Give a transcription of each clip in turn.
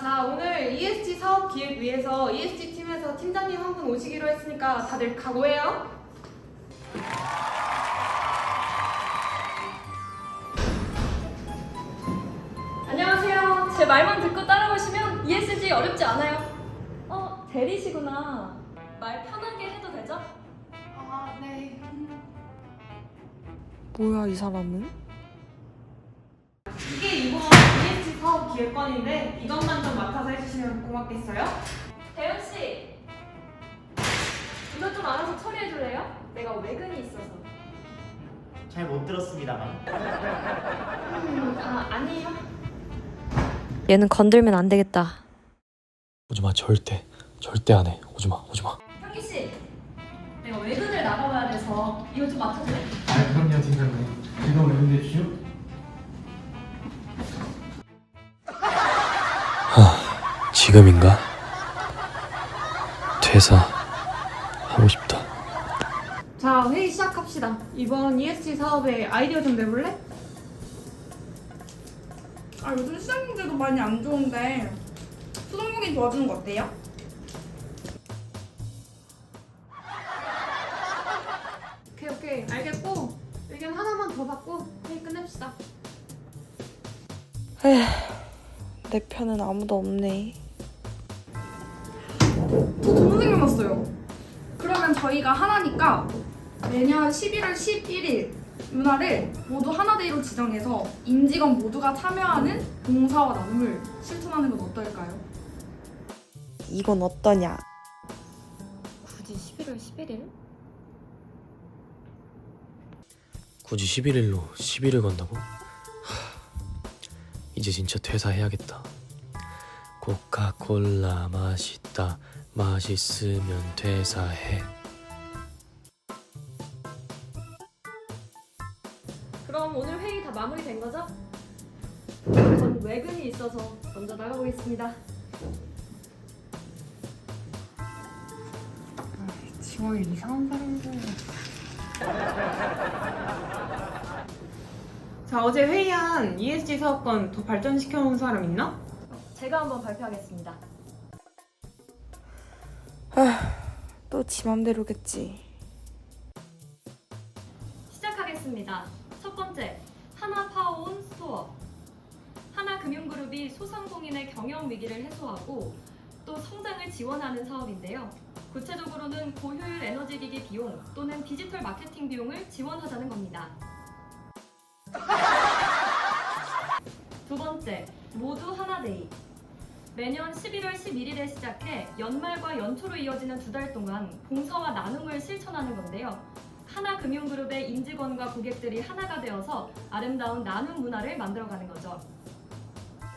자, 오늘 ESG 사업 기획 위해서 ESG 팀에서 팀장님 한 분 오시기로 했으니까 다들 각오해요. 안녕하세요. 제 말만 듣고 따라오시면 ESG 어렵지 않아요. 어, 대리시구나. 말 편하게 해도 되죠? 아, 네. 뭐야 이 사람은? 기획관인데 이것만 좀 맡아서 해주시면 고맙겠어요? 대현 씨, 이것 좀 알아서 처리해 줄래요? 내가 외근이 있어서. 잘 못 들었습니다만. 음, 아 아니에요. 얘는 건들면 안 되겠다. 오지마 절대 절대 안 해. 오지마 오지마. 현기 씨, 내가 외근을 나가봐야 돼서 이거 좀 맡아줄래? 아 그럼요 팀장님 지금인가? 퇴사 하고 싶다. 자 회의 시작합시다. 이번 ESG 사업에 아이디어 좀 내볼래? 아 요즘 시장 경제도 많이 안 좋은데 수동목이 도와주는 거 어때요? 오케이 오케이 알겠고 의견 하나만 더 받고 회의 끝냅시다. 내 편은 아무도 없네. 저 좋은 생각 났어요. 그러면 저희가 하나니까 내년 11월 11일 문화를 모두 하나데이로 지정해서 임직원 모두가 참여하는 봉사와 나눔을 실천하는 건 어떨까요? 이건 어떠냐? 굳이 11월 11일? 굳이 11일로 10일을 건다고? 하, 이제 진짜 퇴사해야겠다. 코카콜라 맛있다. 맛있으면 퇴사해. 그럼 오늘 회의 다 마무리된 거죠? 전 외근이 있어서 먼저 나가보겠습니다. 지원이 이상한 사람들. 자, 어제 회의한 ESG 사업권 더 발전시켜 놓은 사람 있나? 제가 한번 발표하겠습니다. 또 지 맘대로겠지. 시작하겠습니다. 첫 번째, 하나 파온 스토어. 하나 금융그룹이 소상공인의 경영 위기를 해소하고 또 성장을 지원하는 사업인데요. 구체적으로는 고효율 에너지 기기 비용 또는 디지털 마케팅 비용을 지원하자는 겁니다. 두 번째, 모두 하나데이. 매년 11월 11일에 시작해 연말과 연초로 이어지는 두 달 동안 봉사와 나눔을 실천하는 건데요. 하나금융그룹의 임직원과 고객들이 하나가 되어서 아름다운 나눔 문화를 만들어가는 거죠.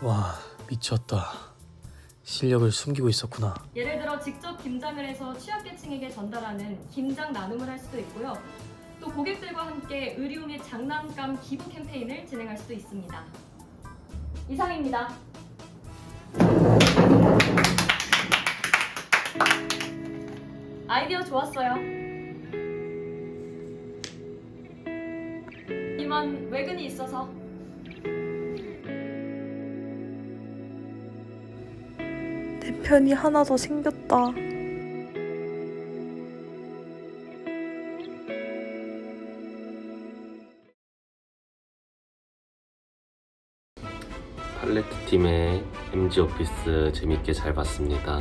와 미쳤다. 실력을 숨기고 있었구나. 예를 들어 직접 김장을 해서 취약계층에게 전달하는 김장 나눔을 할 수도 있고요. 또 고객들과 함께 의류 및 장난감 기부 캠페인을 진행할 수도 있습니다. 이상입니다. 아이디어 좋았어요. 이만 외근이 있어서 내 편이 하나 더 생겼다. 팔레트 팀의 MG 오피스 재밌게 잘 봤습니다.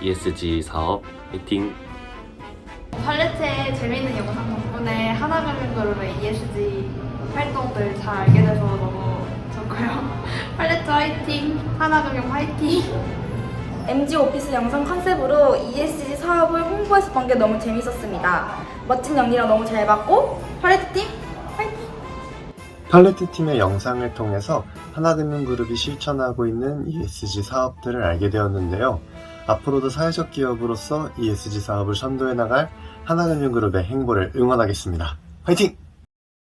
ESG 사업 화이팅! 팔레트의 재미있는 영상 덕분에 하나금융그룹의 ESG 활동들 잘 알게 돼서 너무 좋고요. 팔레트 화이팅! 하나금융 화이팅! MG 오피스 영상 컨셉으로 ESG 사업을 홍보해서 본 게 너무 재밌었습니다. 멋진 연기랑 너무 잘 봤고 팔레트 팀 화이팅! 팔레트 팀의 영상을 통해서 하나금융그룹이 실천하고 있는 ESG 사업들을 알게 되었는데요. 앞으로도 사회적 기업으로서 ESG 사업을 선도해 나갈 하나금융그룹의 행보를 응원하겠습니다. 화이팅!